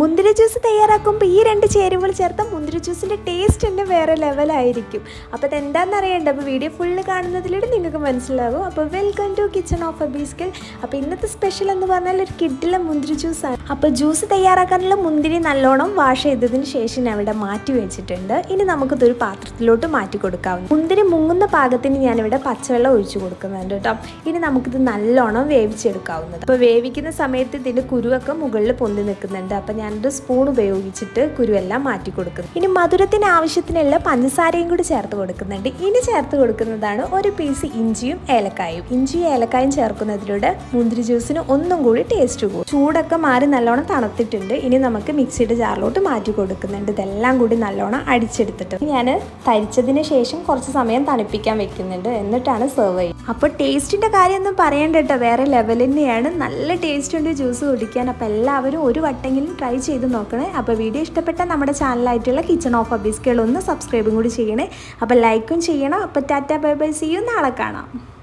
മുന്തിരി ജ്യൂസ് തയ്യാറാക്കുമ്പോൾ ഈ രണ്ട് ചേരുവകൾ ചേർത്ത മുന്തിരി ജ്യൂസിന്റെ ടേസ്റ്റ് തന്നെ വേറെ ലെവലായിരിക്കും അപ്പോൾ അതെന്താണെന്ന് അറിയേണ്ട. അപ്പോൾ വീഡിയോ ഫുള്ള് കാണുന്നതിലൂടെ നിങ്ങൾക്ക് മനസ്സിലാവും. അപ്പോൾ വെൽക്കം ടു കിച്ചൺ ഓഫ് അബീസ്കൽ അപ്പോൾ ഇന്നത്തെ സ്പെഷ്യൽ എന്ന് പറഞ്ഞാൽ ഒരു കിഡിലെ മുന്തിരി ജ്യൂസാണ്. അപ്പോൾ ജ്യൂസ് തയ്യാറാക്കാനുള്ള മുന്തിരി നല്ലോണം വാഷ് ചെയ്തതിന് ശേഷം ഇവിടെ മാറ്റി വെച്ചിട്ടുണ്ട്. ഇനി നമുക്കിതൊരു പാത്രത്തിലോട്ട് മാറ്റി കൊടുക്കാവുന്നു മുന്തിരി മുങ്ങുന്ന പാകത്തിന് ഞാനിവിടെ പച്ചവെള്ളം ഒഴിച്ചു കൊടുക്കുന്നുണ്ട് കേട്ടോ. ഇനി നമുക്കിത് നല്ലോണം വേവിച്ചെടുക്കാവുന്നത് അപ്പോൾ വേവിക്കുന്ന സമയത്ത് ഇതിന്റെ കുരുവൊക്കെ മുകളിൽ പൊന്തി നിൽക്കുന്നുണ്ട്. അപ്പോൾ ഞാനൊരു സ്പൂൺ ഉപയോഗിച്ചിട്ട് കുരുവെല്ലാം മാറ്റി കൊടുക്കുന്നു. ഇനി മധുരത്തിന് ആവശ്യത്തിനുള്ള പഞ്ചസാരയും കൂടി ചേർത്ത് കൊടുക്കുന്നുണ്ട്. ഇനി ചേർത്ത് കൊടുക്കുന്നതാണ് ഒരു പീസ് ഇഞ്ചിയും ഏലക്കായും. ഇഞ്ചിയും ഏലക്കായും ചേർക്കുന്നതിലൂടെ മുന്തിരി ജ്യൂസിന് ഒന്നും കൂടി ടേസ്റ്റ് കൂടും. ചൂടൊക്കെ മാറി നല്ലോണം തണുത്തിട്ടുണ്ട്. ഇനി നമുക്ക് മിക്സിയുടെ ജാറിലോട്ട് മാറ്റി കൊടുക്കുന്നുണ്ട്. ഇതെല്ലാം കൂടി നല്ലോണം അടിച്ചെടുത്തിട്ട്. ഞാൻ തരിച്ചതിന് ശേഷം കുറച്ച് സമയം തണുപ്പിക്കാൻ വെക്കുന്നുണ്ട്. എന്നിട്ടാണ് സെർവ് ചെയ്യുന്നത്. അപ്പോൾ ടേസ്റ്റിന്റെ കാര്യമൊന്നും പറയണ്ട കേട്ടോ. വേറെ ലെവൽ നല്ല ടേസ്റ്റ് ഉണ്ട് ജ്യൂസ് കുടിക്കാൻ. അപ്പോൾ എല്ലാവരും ഒരു വട്ടെങ്കിലും ട്രൈ ചെയ്ത് നോക്കണേ. അപ്പോൾ വീഡിയോ ഇഷ്ടപ്പെട്ട നമ്മുടെ ചാനലായിട്ടുള്ള കിച്ചൺ ഓഫ് ഒന്ന് സബ്സ്ക്രൈബും കൂടി ചെയ്യണേ. അപ്പോൾ ലൈക്കും ചെയ്യണം. അപ്പോൾ tata bye bye. See you നാളെ കാണാം.